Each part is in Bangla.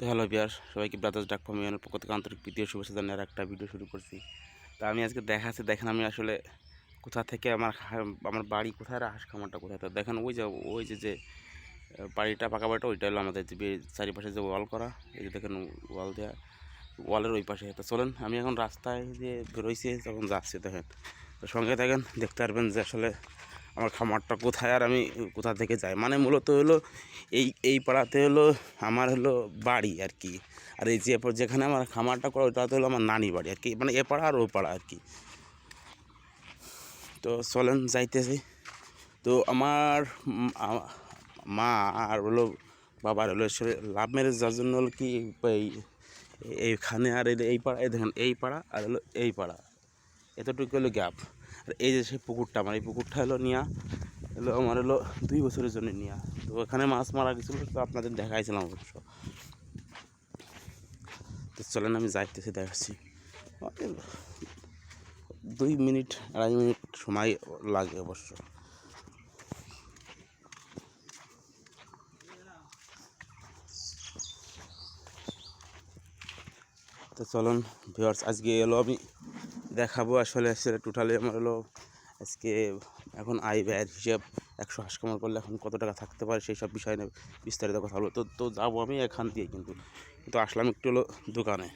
তো হ্যালো বিয়ার সবাইকে ব্রাদার্স ডাক ফার্মিয়ানের পক্ষ থেকে আন্তরিক প্রীতি শুভেচ্ছা জানিয়ে একটা ভিডিও শুরু করছি। তা আমি আজকে দেখাচ্ছি দেখেন আমি আসলে কোথা থেকে আমার আমার বাড়ি কোথায় হাঁস খামারটা কোথায়? তো দেখেন ওই যে ওই যে যে বাড়িটা, পাকা বাড়িটা, ওইটা হলো আমাদের যে চারিপাশে যে ওয়াল করা, এই যে দেখেন ওয়াল দেওয়া ওয়ালের ওই পাশে। তো চলেন, আমি এখন রাস্তায় যে বেরোইছি, তখন যাচ্ছি, দেখেন। তো সঙ্গে থাকেন, দেখতে পারবেন যে আসলে আমার খামারটা কোথায় আর আমি কোথা থেকে যাই? মানে মূলত হলো এই এই পাড়াতে হলো আমার হলো বাড়ি আর কি। আর এই যে যেখানে আমার খামারটা করা ওটাতে হলো আমার নানি বাড়ি আর কি। মানে এ পাড়া আর ও পাড়া আর কি। তো চলেন যাইতেছি। তো আমার মা আর হলো বাবার হলো লাভ ম্যারেজ যার জন্য হলো কি এই, এইখানে আর এই পাড়া এই দেখেন, এই পাড়া আর হলো এই পাড়া। এতটুকু হলো গ্যাপ। আর এই যে সেই পুকুরটা আমার, এই পুকুরটা হলো নিয়া, হলো আমার হলো দুই বছরের জন্য নিয়া। তো ওখানে মাছ মারা গেছিল, তো আপনাদের দেখাইছিলাম অবশ্য। তো চলেন আমি যাইতেছি, দেখাচ্ছি। দুই মিনিট, আড়াই মিনিট সময় লাগে অবশ্য। তো চলুন ভিউয়ার্স আজকে এলো আমি দেখাবো আসলে আসলে টোটালি আমার হলো আজকে এখন আয় ব্যয়ের হিসাব, একশো হাঁস কামার করলে এখন কত টাকা থাকতে পারে, সেই সব বিষয় নিয়ে বিস্তারিত কথা বলব। তো তো যাব আমি এখান দিয়ে কিন্তু। কিন্তু আসলাম একটু হলো দোকানে।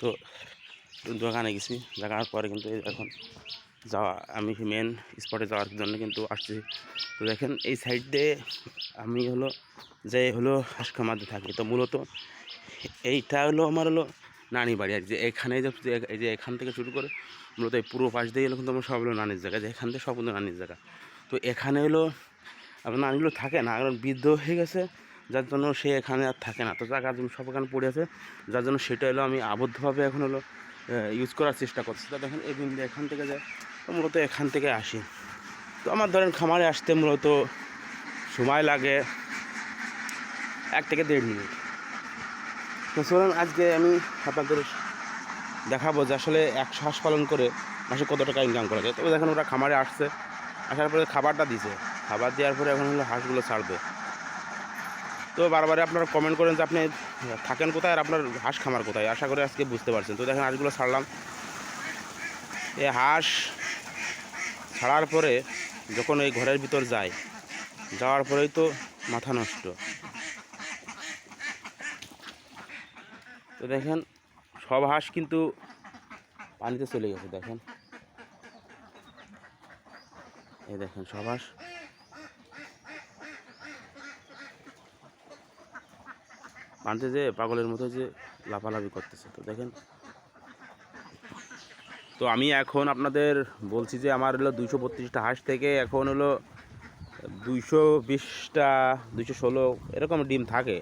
তো দোকানে গেছি, দেখার পরে কিন্তু এখন যাওয়া, আমি মেন স্পটে যাওয়ার জন্য কিন্তু আসছি। তো দেখেন এই সাইড দিয়ে আমি হলো, যে হলো হাঁস খামাতে থাকি। তো মূলত এইটা হলো আমার হলো নানি বাড়ি আর যে এখানে এই যে এখান থেকে শুরু করে মূলত এই পুরো পাশ দিয়ে হলো কিন্তু আমার সব হলো নানির জায়গা। যে এখান থেকে সব হলো নানির জায়গা। তো এখানে হলো আপনার নানিগুলো থাকে না, কারণ বৃদ্ধ হয়ে গেছে, যার জন্য সে এখানে আর থাকে না। তো জায়গা জমি সব এখানে পড়ে আছে, যার জন্য সেটা হলো আমি আবদ্ধভাবে এখন হলো ইউজ করার চেষ্টা করছি। তা দেখেন এই বিন্দু এখান থেকে যায় মূলত এখান থেকে আসি। তো আমার ধরেন খামারে আসতে মূলত সময় লাগে এক থেকে দেড় মিনিট। তো চলুন, আজকে আমি আপনাদের দেখাবো যে আসলে একশো হাঁস পালন করে মাসে কত টাকা ইনকাম করা যায়। তবে দেখেন, ওরা খামারে আসছে, আসার পরে খাবারটা দিছে। খাবার দেওয়ার পরে এখন হলো হাঁসগুলো ছাড়বে। তো বারবারে আপনারা কমেন্ট করেন যে আপনি থাকেন কোথায় আর আপনার হাঁস খামার কোথায়? আশা করি আজকে বুঝতে পারছেন। তো দেখেন হাঁসগুলো ছাড়লাম। এই হাঁস ছাড়ার পরে যখন এই ঘরের ভিতর যায়, যাওয়ার পরেই তো মাথা নষ্ট। তো দেখেন, সব হাঁস কিন্তু পানিতে চলে গেছে, দেখেন। এই দেখেন সব হাঁস পানিতে যে পাগলের মতো যে লাফালাফি করতেছে। তো দেখেন। তো আমি এখন আপনাদের বলছি যে আমার হলো দুইশো বত্রিশটা হাঁস থেকে এখন হলো দুইশো বিশটা, দুইশো ষোলো এরকম ডিম থাকে।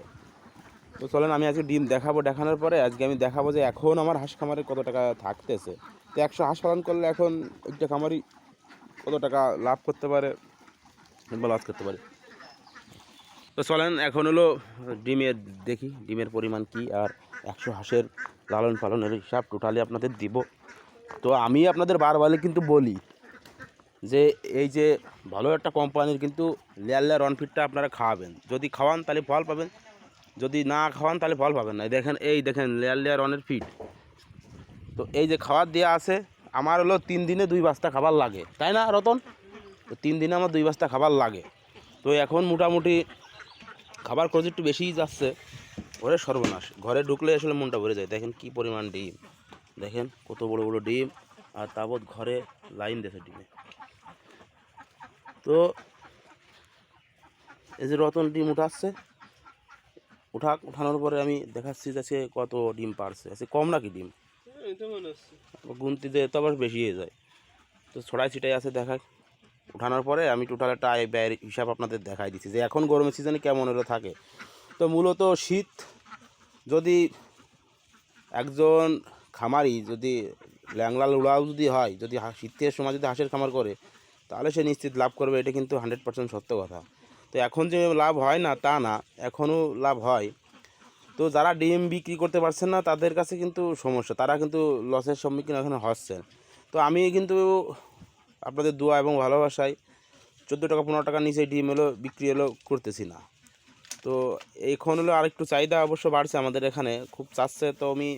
তো চলেন আমি আজকে ডিম দেখাবো। দেখানোর পরে আজকে আমি দেখাবো যে এখন আমার হাঁস খামারে কত টাকা থাকতেছে। তো একশো হাঁস পালন করলে এখন একটা খামারি কত টাকা লাভ করতে পারে বা লস করতে পারে। তো চলেন, এখন হলো ডিমের, দেখি ডিমের পরিমাণ কি আর একশো হাঁসের লালন পালনের হিসাব টোটালি আপনাদের দিব। তো আমি আপনাদের বারবারে কিন্তু বলি যে এই যে ভালো একটা কোম্পানির কিন্তু লেয়ার লেয়ার রনফিটটা আপনারা খাওয়াবেন। যদি খাওয়ান তাহলে ফল পাবেন, যদি না খাওয়ান তাহলে ফল পাবেন না। দেখেন, এই দেখেন লেয়ার লেয়ার রনের ফিট তো এই যে খাবার দেওয়া আছে, আমার হলো তিন দিনে দুই বাস্তা খাবার লাগে। তাই না রতন? তো তিন দিনে আমার দুই বাস্তা খাবার লাগে। তো এখন মোটামুটি খাবার খরচ একটু বেশিই যাচ্ছে। ঘরে সর্বনাশ। ঘরে ঢুকলে আসলে মনটা ভরে যায়। দেখেন কি পরিমাণ ডিম। দেখেন কত বড় বড় ডিম আর তাবৎ ঘরে লাইন দেছে ডিমে। তো এই যে রতন ডিম উঠাচ্ছে। উঠা উঠানোর পরে আমি দেখাচ্ছি যে সে কত ডিম পারছে। আছে কম নাকি ডিম? গুনতিতে তো আবার বেশি হয়ে যায়। তো ছড়াই ছিটাই আছে দেখায় উঠানোর পরে আমি টোটাল একটা আয় ব্যয়ের হিসাব আপনাদের দেখাই দিচ্ছি যে এখন গরমের সিজনে কেমন হলে থাকে। তো মূলত শীত যদি একজন খামারি যদি ল্যাংলা লুড়াও যদি হয়, যদি শীতের সময় যদি হাঁসের খামার করে, তাহলে সে নিশ্চিত লাভ করবে, এটা কিন্তু হান্ড্রেড পার্সেন্ট সত্য কথা। তো এখন যে লাভ হয় না, তা না, এখনও লাভ হয়। তো যারা ডিম বিক্রি করতে পারছেন না, তাদের কাছে কিন্তু সমস্যা। তারা কিন্তু লসের সম্মুখীন এখন হচ্ছেন। তো আমি কিন্তু আপনাদের দোয়া এবং ভালোবাসায় চোদ্দ টাকা, পনেরো টাকার নিচে ডিম এলো, বিক্রি এলো, করতেছি না। তো এখন হলো আরেকটু চাহিদা অবশ্য বাড়ছে আমাদের এখানে। খুব চাচ্ছে তো আমি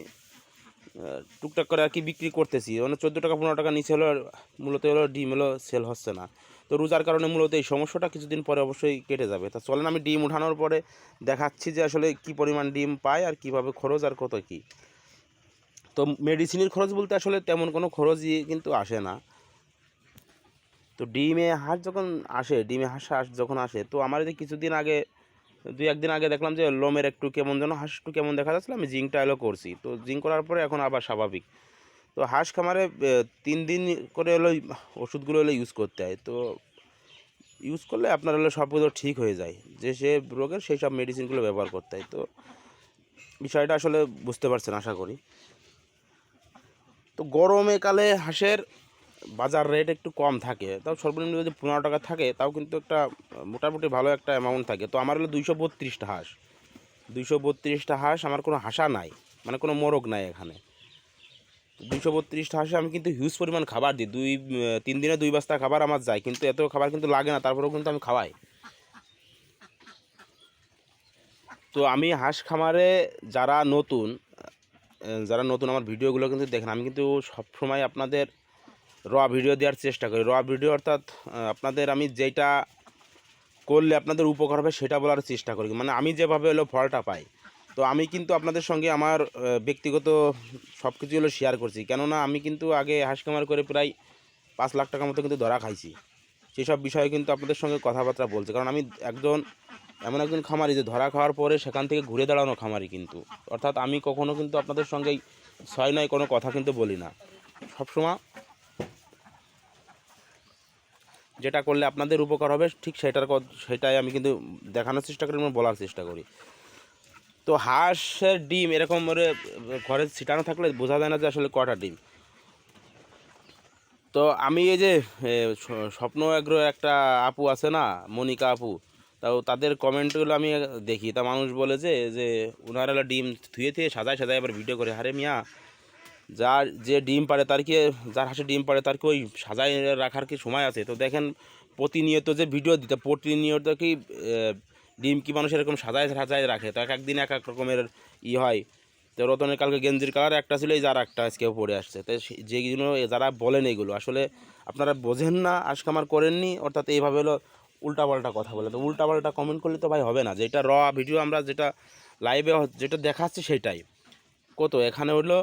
টুকটাক করে আর কি বিক্রি করতেছি। মানে চোদ্দ টাকা, পনেরো টাকা নিচে হলো, মূলত হলো ডিম হলো সেল হচ্ছে না। তো রোজার কারণে মূলত এই সমস্যাটা কিছুদিন পরে অবশ্যই কেটে যাবে। তা চলেন আমি ডিম উঠানোর পরে দেখাচ্ছি যে আসলে কি পরিমাণ ডিম পায় আর কীভাবে খরচ আর কত কি। তো মেডিসিনের খরচ বলতে আসলে তেমন কোনো খরচই কিন্তু আসে না। তো ডিমে হাঁস যখন আসে, ডিমে হাঁস হাঁস যখন আসে, তো আমার যে কিছুদিন আগে, দুই একদিন আগে দেখলাম যে লোমের একটু কেমন যেন, হাঁস একটু কেমন দেখা যাচ্ছিল, আমি জিঙ্কটা এলো করছি। তো জিঙ্ক করার পরে এখন আবার স্বাভাবিক। তো হাঁস খামারে তিন দিন করে হলো ওষুধগুলো হলো ইউজ করতে হয়। তো ইউজ করলে আপনার হলো সব কিছু ঠিক হয়ে যায়। যে সে রোগের সেই সব মেডিসিনগুলো ব্যবহার করতে হয়। তো বিষয়টা আসলে বুঝতে পারছেন, আশা করি। তো গরমে কালে হাঁসের বাজার রেট একটু কম থাকে, তাও সর্বনিম্ন যদি পনেরো টাকা থাকে, তাও কিন্তু একটা মোটামুটি ভালো একটা অ্যামাউন্ট থাকে। তো আমার হলো দুইশো বত্রিশটা হাঁস। দুইশো বত্রিশটা হাঁস আমার কোনো হাসা নাই মানে কোনো মোরগ নাই এখানে। দুইশো বত্রিশটা হাঁসে আমি কিন্তু হিউজ পরিমাণ খাবার দিই। দুই, তিন দিনে দুই বস্তা খাবার আমার যায়, কিন্তু এত খাবার কিন্তু লাগে না, তারপরেও কিন্তু আমি খাওয়াই। তো আমি হাঁস খামারে যারা নতুন যারা নতুন আমার ভিডিওগুলো কিন্তু দেখেন, আমি কিন্তু সবসময় আপনাদের র ভিডিও দেওয়ার চেষ্টা করি। র ভিডিও অর্থাৎ আপনাদের আমি যেটা করলে আপনাদের উপকার হবে সেটা বলার চেষ্টা করি। মানে আমি যেভাবে হলো ফলটা পাই। তো আমি কিন্তু আপনাদের সঙ্গে আমার ব্যক্তিগত সব কিছু হলো শেয়ার করছি। কেননা আমি কিন্তু আগে হাঁস খামার করে প্রায় পাঁচ লাখ টাকার মতো কিন্তু ধরা খাইছি। সেসব বিষয়ে কিন্তু আপনাদের সঙ্গে কথাবার্তা বলছি। কারণ আমি একজন, এমন একজন খামারি যে ধরা খাওয়ার পরে সেখান থেকে ঘুরে দাঁড়ানো খামারি কিন্তু। অর্থাৎ আমি কখনো কিন্তু আপনাদের সঙ্গে ছয় নয় কোনো কথা কিন্তু বলি না। সবসময় যেটা করলে আপনাদের উপকার হবে, ঠিক সেটার সেটাই আমি কিন্তু দেখানোর চেষ্টা করি এবং বলার চেষ্টা করি। তো হাঁসের ডিম এরকম ঘরে ছিটানো থাকলে বোঝা যায় না যে আসলে কটা ডিম। তো আমি এই যে স্বপ্ন এগ্রো একটা আপু আছে না, মনিকা আপু, তাও তাদের কমেন্টগুলো আমি দেখি। তা মানুষ বলে যে যে ওনারা ডিম ধুয়ে থুয়ে সাজায় সাজায় আবার ভিডিও করে, আরে মিয়া যার যে ডিম পারে তার কি, যার হাসে ডিম পারে তার কি ওই সাজায় রাখার কি সময় আছে? তো দেখেন প্রতিনিয়ত যে ভিডিও দিতে, প্রতিনিয়ত কি ডিম কি মানুষ এরকম সাজায় সাজায় রাখে? তো এক একদিন এক এক রকমের ই হয়। তো রতনের কালকে গেঞ্জির কালার একটা ছিল, এই যার একটা আজকেও পড়ে আসছে। তো যেগুলো যারা বলেন এগুলো, আসলে আপনারা বোঝেন না আজকামার করেননি, অর্থাৎ এইভাবে হলো উল্টাপাল্টা কথা বলে। তো উল্টাপাল্টা কমেন্ট করলে তো ভাই হবে না। যেটা র ভিডিও আমরা যেটা লাইভে যেটা দেখাচ্ছি সেটাই। কত? এখানে হলো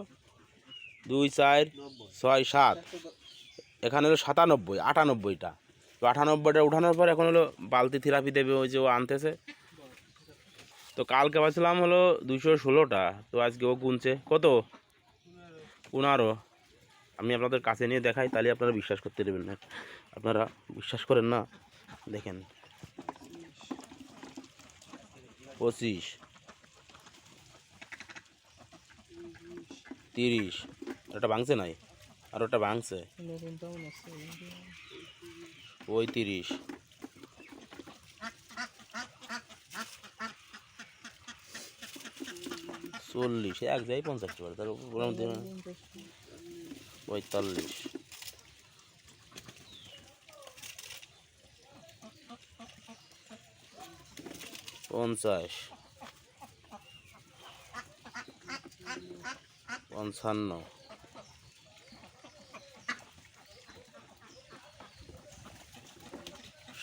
দুই চার ছয় সাত। এখানে হলো সাতানব্বই, আটানব্বইটা। তো আটানব্বইটা উঠানোর পর এখন হলো বালতি থেরাপি দেবে ওই যে ও আনতেছে। তো কালকে পাচ্ছিলাম হলো দুশো ষোলোটা, তো আজকে ও গুনছে। কত? পনেরো। আমি আপনাদের কাছে নিয়ে দেখাই, তাহলে আপনারা বিশ্বাস করতে দেবেন না। আপনারা বিশ্বাস করেন না? দেখেন। পঁচিশ। তিরিশ। ওটা ভাঙছে নাই? আর ওটা ভাঙছে? পঁয়ত্রিশ। চল্লিশ, এক যাই পঞ্চাশ তার পঁয়তাল্লিশ। পঞ্চাশ। পঞ্চান্ন।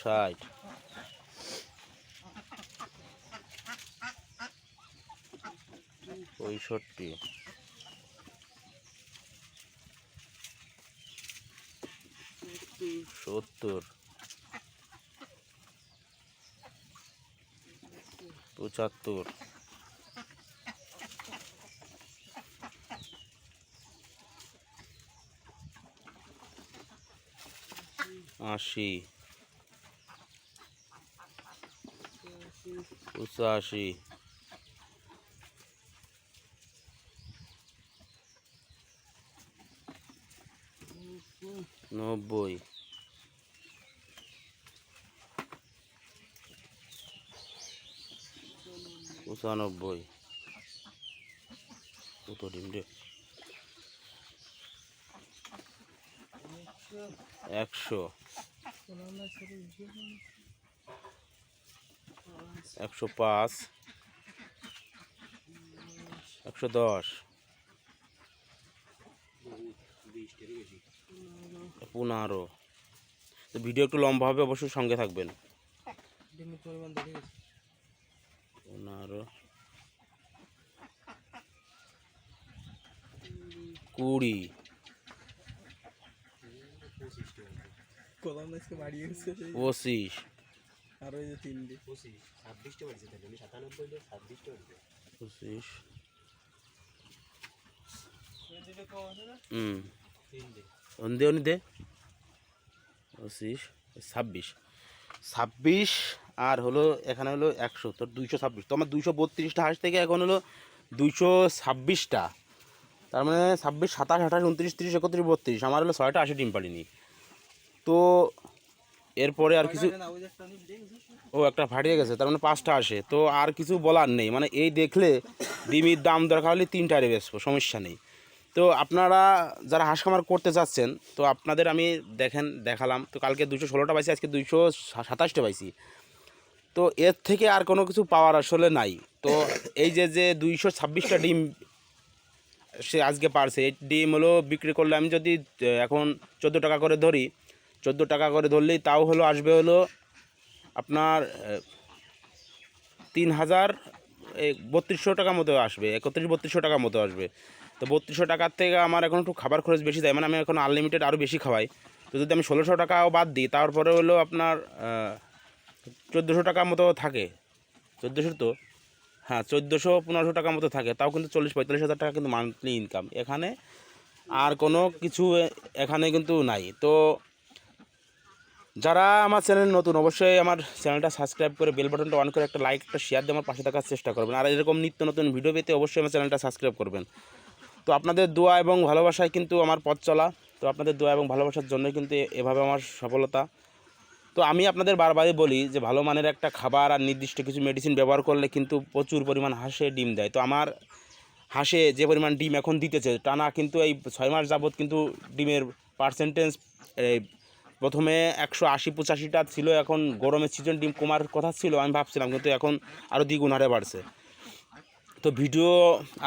ষাট। পঁয়ষট্টি। সত্তর। পঁচাত্তর। আশি। পঁচাশি নব্বই। পঁচানব্বই। কত ডিম একশো। একশো পাঁচ একশো দশ পনেরো। তো ভিডিও একটু লম্বা হবে অবশ্যই সঙ্গে থাকবেন। পনেরো। কুড়ি। পঁচিশ। আর ওই যে তিনটে। পঁচিশ। ছাব্বিশটা বাড়ছে তাহলে আমি সাতানব্বই হলে ছাব্বিশটা হুম। দে। পঁচিশ ছাব্বিশ। ছাব্বিশ আর হলো এখানে হলো একশো তোর দুইশো ছাব্বিশ। তো আমার দুইশো বত্রিশটা হাঁস থেকে এখন হলো দুইশো ছাব্বিশটা। তার মানে ছাব্বিশ সাতাশ আঠাশ উনত্রিশ তিরিশ একত্রিশ বত্রিশ। আমার হলো ছয়টা আশি ডিম পালিনি। তো এরপরে আর কিছু ও, একটা ফাটিয়ে গেছে, তার মানে পাঁচটা আসে। তো আর কিছু বলার নেই। মানে এই দেখলে ডিমির দাম দরকার হলে তিনটারে বেচবো, সমস্যা নেই। তো আপনারা যারা হাঁস খামার করতে চাচ্ছেন তো আপনাদের আমি দেখেন, দেখালাম। তো কালকে দুশো ষোলোটা পাইছি, আজকে দুইশো সাতাশটা পাইছি। তো এর থেকে আর কোনো কিছু পাওয়ার আসলে নাই। তো এই যে যে দুইশো ছাব্বিশটা ডিম সে আজকে পারছে, এই ডিম হলো বিক্রি করলে আমি যদি এখন চোদ্দ টাকা করে ধরি চোদ্দ টাকা করে ধরলেই তাও হলো, আসবে হলো আপনার তিন হাজার বত্রিশশো টাকা মতো আসবে, একত্রিশ বত্রিশশো টাকা মতো আসবে। তো বত্রিশশো টাকার থেকে আমার এখন একটু খাবার খরচ বেশি দেয় মানে আমি এখন আনলিমিটেড আরও বেশি খাওয়াই। তো যদি আমি ষোলোশো টাকাও বাদ দিই, তারপরে হলো আপনার চোদ্দোশো টাকা মতো থাকে। চোদ্দোশো তো? হ্যাঁ চোদ্দোশো পনেরোশো টাকা মতো থাকে, তাও কিন্তু চল্লিশ পঁয়তাল্লিশ হাজার টাকা কিন্তু মান্থলি ইনকাম এখানে আর কোনো কিছু এখানে কিন্তু নাই। তো যারা আমার চ্যানেল নতুন, অবশ্যই আমার চ্যানেলটা সাবস্ক্রাইব করে বেল বাটনটা অন করে একটা লাইক একটা শেয়ার দিয়ে আমার পাশে থাকার চেষ্টা করবেন। আর এরকম নিত্য নতুন ভিডিও পেতে অবশ্যই আমার চ্যানেলটা সাবস্ক্রাইব করবেন। তো আপনাদের দোয়া এবং ভালোবাসায় কিন্তু আমার পথ চলা। তো আপনাদের দোয়া এবং ভালোবাসার জন্য কিন্তু এভাবে আমার সফলতা। তো আমি আপনাদের বারবারই বলি যে, ভালো মানের একটা খাবার আর নির্দিষ্ট কিছু মেডিসিন ব্যবহার করলে কিন্তু প্রচুর পরিমাণ হাঁসে ডিম দেয়। তো আমার হাঁসে যে পরিমাণ ডিম এখন দিতেছে, টানা কিন্তু এই ছয় মাস যাবৎ কিন্তু ডিমের পার্সেন্টেজ প্রথমে একশো আশি পঁচাশিটা ছিল, এখন গরমের সিজন ডিম কমার কথা ছিল, আমি ভাবছিলাম, কিন্তু এখন আরও দ্বিগুণ হারে বাড়ছে। তো ভিডিও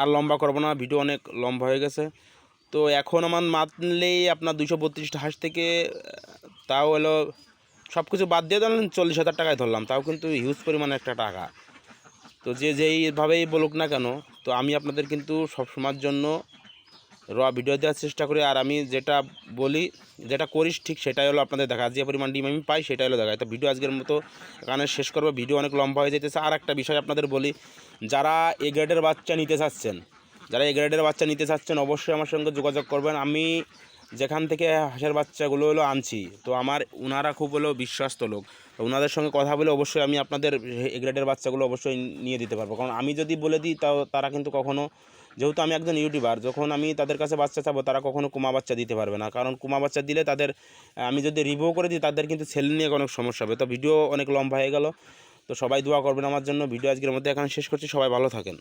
আর লম্বা করব না, ভিডিও অনেক লম্বা হয়ে গেছে। তো এখন আমার মানলেই আপনার দুশো বত্রিশটা হাঁস থেকে, তাও হলো সব কিছু বাদ দিয়ে ধরলেন, চল্লিশ হাজার টাকায় ধরলাম, তাও কিন্তু হিউজ পরিমাণে একটা টাকা। তো যে যেইভাবেই বলুক না কেন, তো আমি আপনাদের কিন্তু সব সময়ের জন্য র ভিডিও দেওয়ার চেষ্টা করি, আর আমি যেটা বলি, যেটা করিস ঠিক সেটাই হলো আপনাদের দেখা। যে পরিমাণ ডিম আমি পাই সেটাই হলো দেখা। তো ভিডিও আজকের মতো এখানে শেষ করব। ভিডিও অনেক লম্বা হয়ে যেতেছে। আর একটা বিষয় আপনাদের বলি, যারা এ গ্রেডের বাচ্চা নিতে চাচ্ছেন, যারা এ গ্রেডের বাচ্চা নিতে চাচ্ছেন, অবশ্যই আমার সঙ্গে যোগাযোগ করবেন। আমি যেখান থেকে হাঁসের বাচ্চাগুলো হলো আনছি, তো আমার ওনারা খুব হলো বিশ্বস্ত লোক। তো ওনাদের সঙ্গে কথা বলে অবশ্যই আমি আপনাদের এ গ্রেডের বাচ্চাগুলো অবশ্যই নিয়ে দিতে পারব। কারণ আমি যদি বলে দিই, তাও তারা কিন্তু কখনো যেহেতু আমি একজন ইউটিউবার, যখন আমি তাদের কাছে বাচ্চা চাবো, তারা কখনো কুমা বাচ্চা দিতে পারবে না। কারণ কুমা বাচ্চা দিলে তাদের আমি যদি রিভিউ করে দিই, তাদের কিন্তু ছেলে নিয়ে অনেক সমস্যা হবে। তো ভিডিও অনেক লম্বা হয়ে গেল। তো সবাই দোয়া করবেন আমার জন্য। ভিডিও আজকের মধ্যে এখানে শেষ করছি। সবাই ভালো থাকেন।